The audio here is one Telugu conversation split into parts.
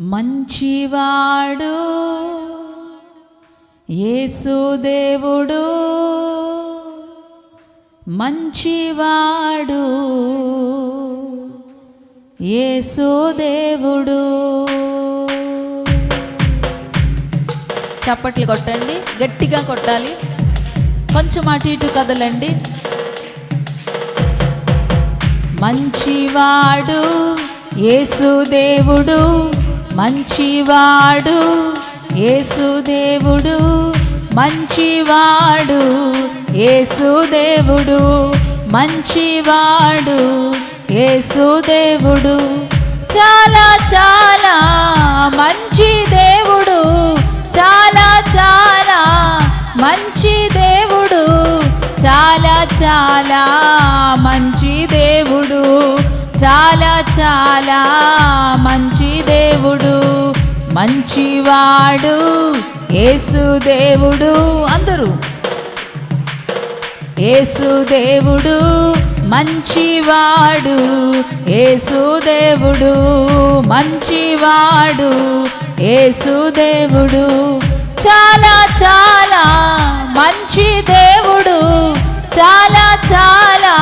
మంచివాడు యేసుదేవుడు మంచివాడు యేసుదేవుడు చప్పట్లు కొట్టండి గట్టిగా కొట్టాలి. కొంచెం అటు ఇటు కదలండి. మంచివాడు యేసుదేవుడు మంచివాడు యేసుదేవుడు. మంచివాడు యేసుదేవుడు. మంచివాడు యేసుదేవుడు. చాలా చాలా మంచి దేవుడు. చాలా చాలా మంచి దేవుడు. చాలా చాలా మంచి దేవుడు. చాలా మంచివాడు యేసుదేవుడు అందరూ. యేసుదేవుడు మంచివాడు యేసుదేవుడు మంచివాడు యేసుదేవుడు చాలా చాలా మంచి దేవుడు చాలా చాలా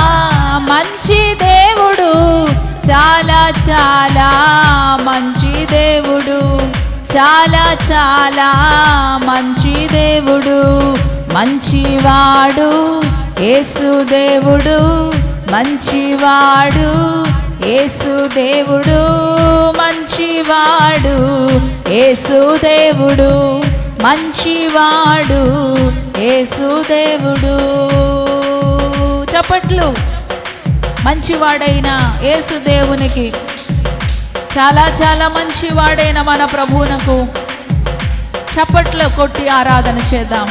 చాలా చాలా మంచి దేవుడు మంచివాడు ఏసుదేవుడు మంచివాడు ఏసు దేవుడు మంచివాడు ఏసుదేవుడు మంచివాడు ఏసుదేవుడు చప్పట్లు మంచివాడైన ఏసుదేవునికి చాలా చాలా మంచివాడైన మన ప్రభువునకు చప్పట్లు కొట్టి ఆరాధన చేద్దాం.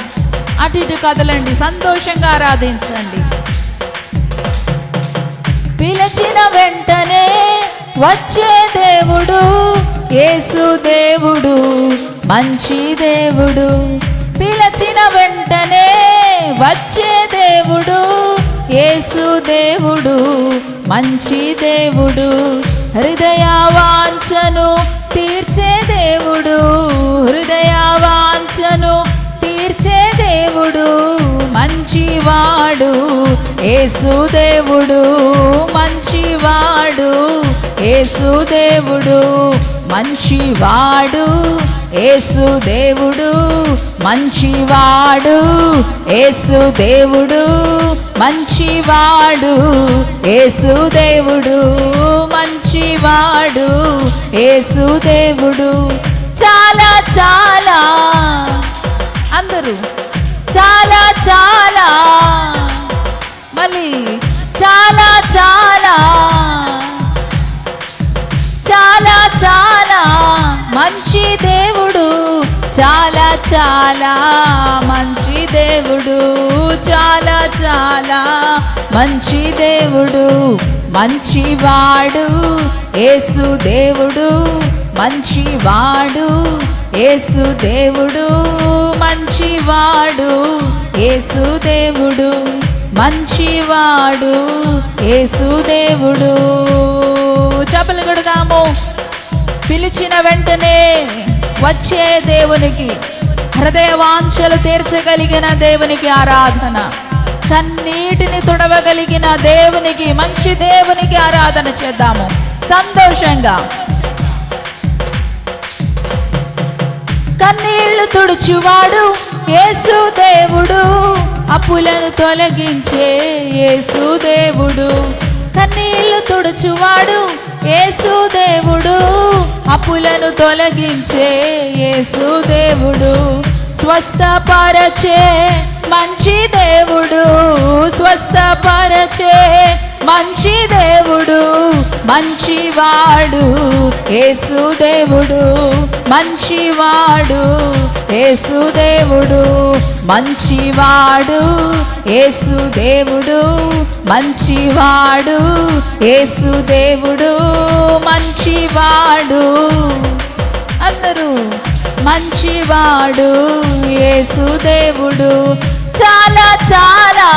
అటు ఇటు కదలండి సంతోషంగా ఆరాధించండి. పిలిచిన వెంటనే వచ్చే దేవుడు యేసు దేవుడు మంచి దేవుడు. పిలిచిన వెంటనే వచ్చే దేవుడు యేసు దేవుడు మంచి దేవుడు. హృదయ వాంఛను తీర్చే దేవుడు. హృదయ వాంఛను తీర్చే దేవుడు. మంచివాడు యేసుదేవుడు. మంచివాడు యేసుదేవుడు. మంచివాడు యేసుదేవుడు. మంచివాడు యేసుదేవుడు. మంచివాడు వాడు యేసు దేవుడు. చాలా చాలా. అందరూ చాలా చాలా. మళ్ళీ చాలా చాలా. చాలా చాలా. మంచి దేవుడు చాలా చాలా. మంచి దేవుడు. చాలా చాలా మంచి దేవుడు మంచివాడు యేసు దేవుడు మంచివాడు యేసు దేవుడు మంచివాడు యేసు దేవుడు మంచివాడు యేసు దేవుడు. చపలు కొడదాము. పిలిచిన వెంటనే వచ్చే దేవునికి హృదయ వాంఛలు తీర్చగలిగిన దేవునికి ఆరాధన. కన్నీటిని తుడవగలిగిన దేవునికి మంచి దేవునికి ఆరాధన చేద్దాము. సంతోషంగా. కన్నీళ్ళు తుడుచువాడు యేసు దేవుడు. అప్పులను తొలగించే యేసు దేవుడు. కన్నీళ్ళు తుడుచువాడు యేసు దేవుడు అప్పులను తొలగించే యేసు దేవుడు స్వస్థపరచే మంచి దేవుడు స్వస్థపరచే మంచి దేవుడు మంచివాడు యేసుదేవుడు మంచివాడు యేసుదేవుడు మంచివాడు యేసుదేవుడు మంచివాడు యేసుదేవుడు మంచివాడు. అందరూ మంచివాడు యేసుదేవుడు చాలా చాలా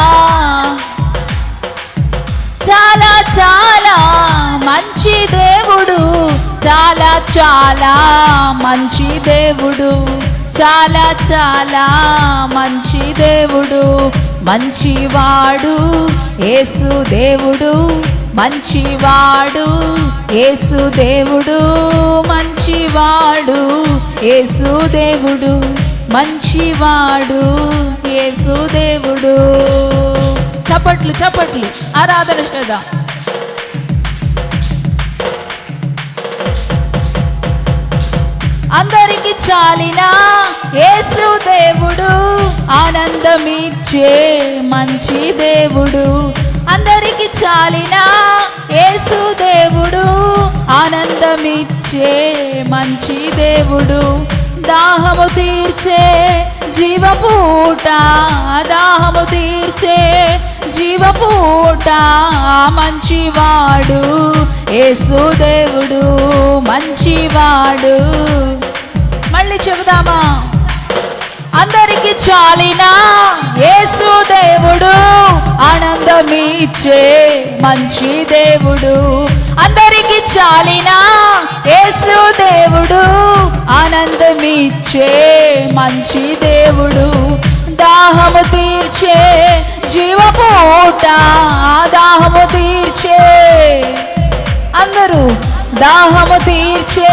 చాలా మంచి దేవుడు. చాలా చాలా మంచి దేవుడు. చాలా చాలా మంచి దేవుడు మంచివాడు యేసు దేవుడు. మంచివాడు యేసు దేవుడు. మంచివాడు యేసు దేవుడు. మంచివాడు యేసు దేవుడు. చప్పట్లు చప్పట్లు. ఆరాధన చేద్దాం. అందరికి చాలిన యేసు దేవుడు. ఆనందమిచ్చే మంచి దేవుడు. అందరికి చాలిన యేసు దేవుడు. ఆనందమిచ్చే మంచి దేవుడు. దాహము తీర్చే జీవపూట దాహము తీర్చే జీవపూట మంచివాడు యేసుదేవుడు మంచివాడు. మళ్ళీ చెబుదామా? అందరికి చాలినా యేసుదేవుడు ఆనందమిచ్చే మంచి దేవుడు. అందరికి చాలినా యేసుదేవుడు ఆనందమిచ్చే మంచి దేవుడు. దాహము తీర్చే పూట దాహము తీర్చే. అందరూ దాహము తీర్చే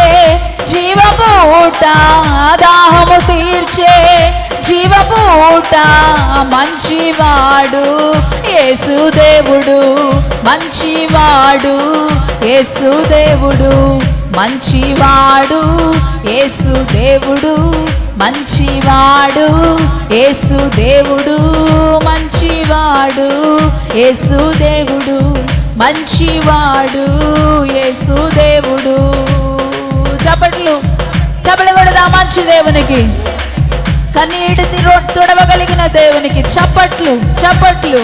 జీవపూట దాహము తీర్చే. జీవపూట మంచివాడు యేసుదేవుడు మంచివాడు యేసుదేవుడు మంచివాడు యేసుదేవుడు మంచివాడు యేసు దేవుడు మంచివాడు యేసు దేవుడు మంచివాడు యేసు దేవుడు. చపట్లు చపడి కొడదా మంచి దేవునికి. కన్నీటి తుడవగలిగిన దేవునికి. చప్పట్లు చప్పట్లు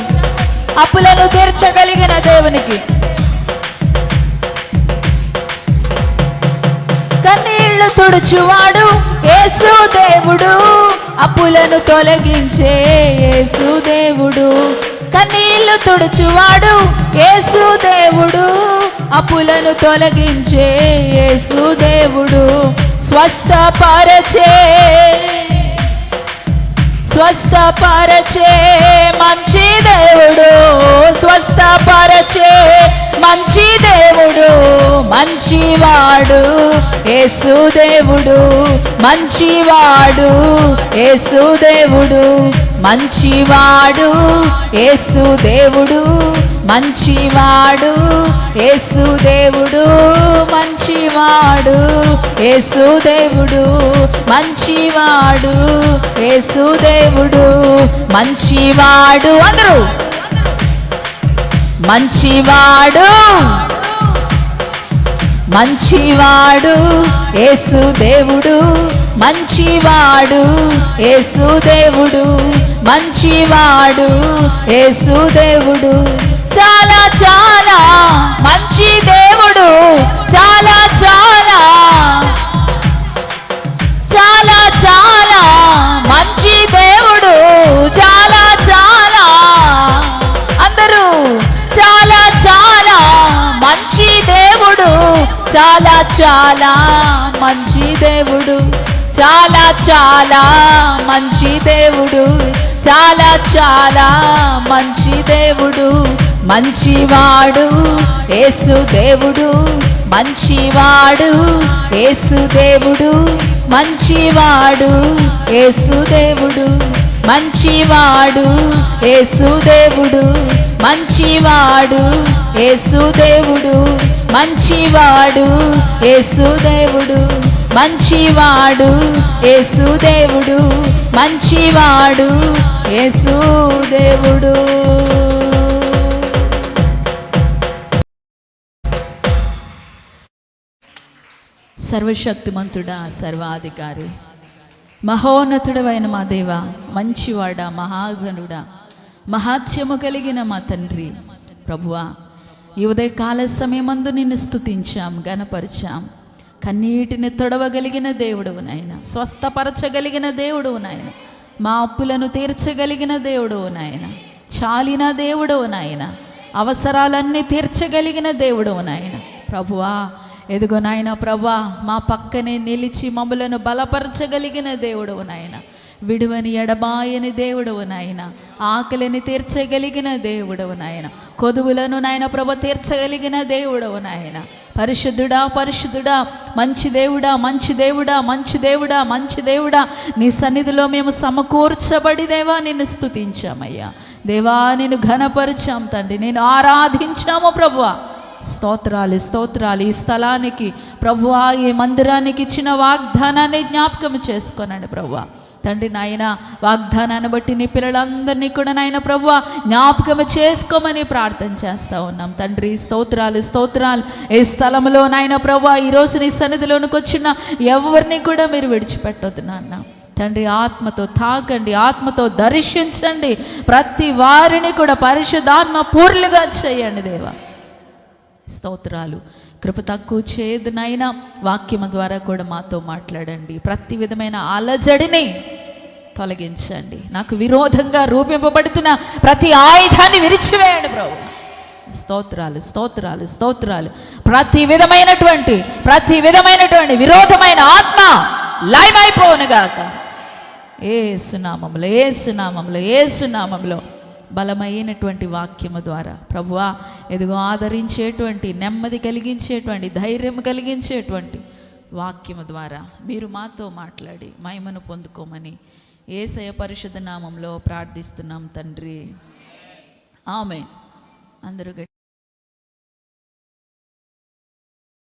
అప్పులను తీర్చగలిగిన దేవునికి. కన్నీళ్ళు తుడుచువాడు యేసు దేవుడు అప్పులను తొలగించే యేసు దేవుడు. కన్నీళ్ళు తుడుచువాడు యేసు దేవుడు అప్పులను తొలగించే యేసు దేవుడు. స్వస్థపరచే స్వస్థపరచే మంచి దేవుడు. స్వస్థపరచే మంచి దేవుడు మంచివాడు యేసుదేవుడు మంచివాడు యేసుదేవుడు మంచివాడు యేసుదేవుడు మంచివాడు యేసుదేవుడు మంచివాడు యేసుదేవుడు మంచివాడు యేసుదేవుడు మంచివాడు. అందరూ మంచివాడు. మంచివాడు యేసు దేవుడు మంచివాడు యేసు దేవుడు మంచివాడు యేసు దేవుడు. చాలా చాలా చాలా చాలా మంచి దేవుడు. చాలా చాలా మంచి దేవుడు. చాలా చాలా మంచి దేవుడు. మంచివాడు యేసు దేవుడు. మంచివాడు యేసు దేవుడు. మంచివాడు యేసు దేవుడు. మంచివాడు యేసు దేవుడు. మంచివాడు యేసు దేవుడు. మంచివాడు యేసుదేవుడు మంచివాడు యేసుదేవుడు మంచివాడు యేసుదేవుడు. సర్వశక్తిమంతుడా సర్వాధికారి మహోన్నతుడవైన మా దేవ మంచివాడా మహాగణుడా మహాత్యము కలిగిన మా తండ్రి ప్రభువా ఈ ఉదయకాల సమయమందు నిన్ను స్తుతించాం గనపరిచాం. కన్నీటిని తొడవగలిగిన దేవుడు నాయన. స్వస్థపరచగలిగిన దేవుడు నాయన. మా అప్పులను తీర్చగలిగిన దేవుడు నాయన. చాలిన దేవుడవు నాయన. అవసరాలన్నీ తీర్చగలిగిన దేవుడు నాయన. ప్రభువా ఎదుగో నాయన ప్రభా మా పక్కనే నిలిచి మమ్మలను బలపరచగలిగిన దేవుడవు నాయన. విడువని ఎడబాయని దేవుడవు నాయన. ఆకలిని తీర్చగలిగిన దేవుడవు నాయన. కొదువులను నాయన ప్రభ తీర్చగలిగిన దేవుడవు నాయన. పరిశుద్ధుడా పరిశుద్ధుడా మంచి దేవుడా మంచి దేవుడా మంచి దేవుడా మంచి దేవుడా నీ సన్నిధిలో మేము సమకూర్చబడి దేవా నిన్ను స్తుతించామయ్యా. దేవా నేను ఘనపరిచాం తండ్రి నేను ఆరాధించాము ప్రభువా. స్తోత్రాలు స్తోత్రాలు ఈ స్థలానికి. ప్రభువా ఈ మందిరానికి ఇచ్చిన వాగ్దానాన్ని జ్ఞాపకం చేసుకోనండి ప్రభువా. తండ్రి నాయన వాగ్దానాన్ని బట్టి నీ పిల్లలందరినీ కూడా నాయన ప్రభు జ్ఞాపకం చేసుకోమని ప్రార్థన చేస్తూ ఉన్నాం. తండ్రి స్తోత్రాలు స్తోత్రాలు. ఈ స్థలంలో నాయన ప్రభు ఈరోజు నీ సన్నిధిలోనికి వచ్చిన ఎవరిని కూడా మీరు విడిచిపెట్టొద్దు నాన్న. తండ్రి ఆత్మతో తాకండి ఆత్మతో దర్శించండి. ప్రతి వారిని కూడా పరిశుద్ధాత్మ పూర్లుగా చేయండి దేవా. స్తోత్రాలు. కృప తక్కువ చేయదునైనా వాక్యము ద్వారా కూడా మాతో మాట్లాడండి. ప్రతి విధమైన అలజడిని తొలగించండి. నాకు విరోధంగా రూపింపబడుతున్న ప్రతి ఆయుధాన్ని విరిచివేయండి ప్రభు. స్తోత్రాలు స్తోత్రాలు స్తోత్రాలు. ప్రతి విధమైనటువంటి ప్రతి విధమైనటువంటి విరోధమైన ఆత్మ లయమైపోనుగాక. ఏ సునామంలో ఏ సునామంలో ఏ సునామంలో బలమైనటువంటి వాక్యము ద్వారా. ప్రభువా ఎదుగో ఆదరించేటువంటి నెమ్మది కలిగించేటువంటి ధైర్యం కలిగించేటువంటి వాక్యము ద్వారా మీరు మాతో మాట్లాడి మహిమను పొందుకోమని ఏసయ పరిశుద్ధ నామంలో ప్రార్థిస్తున్నాం తండ్రి. ఆమె అందరూ